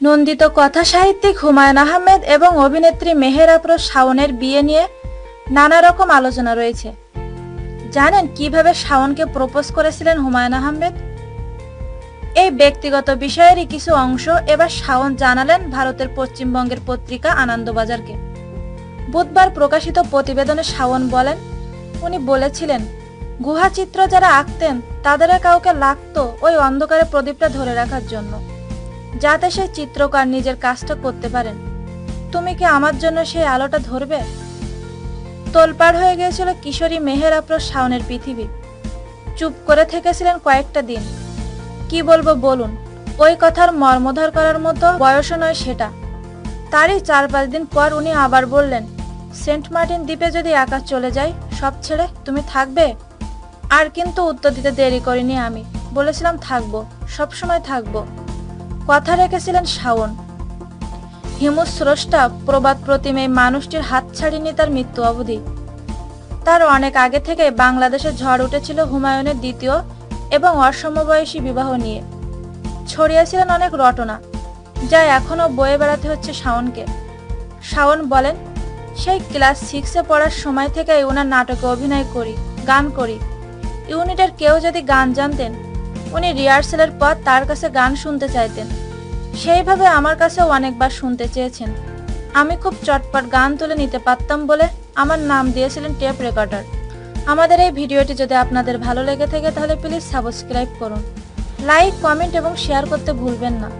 নন্দিত কথা সাহিত্যিক হুমায়ুন আহমেদ এবং অভিনেত্রী মেহের আফরোজ শাওনের বিয়ে নিয়ে নানা রকম আলোচনা রয়েছে। জানেন কীভাবে শাওনকে প্রপোজ করেছিলেন হুমায়ুন আহমেদ? এই ব্যক্তিগত বিষয়েরই কিছু অংশ এবার শাওন জানালেন ভারতের পশ্চিমবঙ্গের পত্রিকা আনন্দবাজারকে। বুধবার প্রকাশিত প্রতিবেদনে শাওন বলেন উনি বলেছিলেন, গুহা চিত্র যারা আঁকতেন তাদের কাউকে লাগতো ওই অন্ধকারে প্রদীপটা ধরে রাখার জন্য। যাতে সেই চিত্রকার নিজের কাজটা করতে পারেন। তুমি কি আমার জন্য সেই আলোটা ধরবে? তোলপাড় হয়ে গিয়েছিল কিশোরী মেহের আফরোজ শাওনের পৃথিবী। চুপ করে থেকেছিলেন কয়েকটা দিন। কি বলব বলুন, ওই কথার মর্মধার করার মতো বয়সও নয় সেটা। তারই চার পাঁচ দিন পর উনি আবার বললেন সেন্ট মার্টিন দ্বীপে যদি একা চলে যাই সব ছেড়ে তুমি থাকবে? আর কিন্তু উত্তর দিতে দেরি করিনি আমি। বলেছিলাম থাকব, সবসময় থাকব। কথা রেখেছিলেন শাওন। হিমস্রষ্টা প্রবাদ প্রতিম মানুষটির হাত ছাড়িনি তার মৃত্যু অবধি। তার অনেক আগে থেকে বাংলাদেশে ঝড় উঠেছিল হুমায়ুনের দ্বিতীয় এবং অসমবয়সী বিবাহ নিয়ে। ছড়িয়েছিলেন অনেক রটনা, যা এখনও বয়ে বেড়াতে হচ্ছে শাওনকে। শাওন বলেন সেই ক্লাস সিক্সে পড়ার সময় থেকেই ওনার নাটকে অভিনয় করি, গান করি। ইউনিটের কেউ যদি গান জানতেন, উনি রিহার্সেলের পর তার কাছে গান শুনতে চাইতেন। সেইভাবে আমার কাছেও অনেকবার শুনতে চেয়েছেন। আমি খুব চটপট গান তুলে নিতে পারতাম বলে আমার নাম দিয়েছিলেন টেপ রেকর্ডার। আমাদের এই ভিডিওটি যদি আপনাদের ভালো লেগে থাকে তাহলে প্লিজ সাবস্ক্রাইব করুন। লাইক, কমেন্ট এবং শেয়ার করতে ভুলবেন না।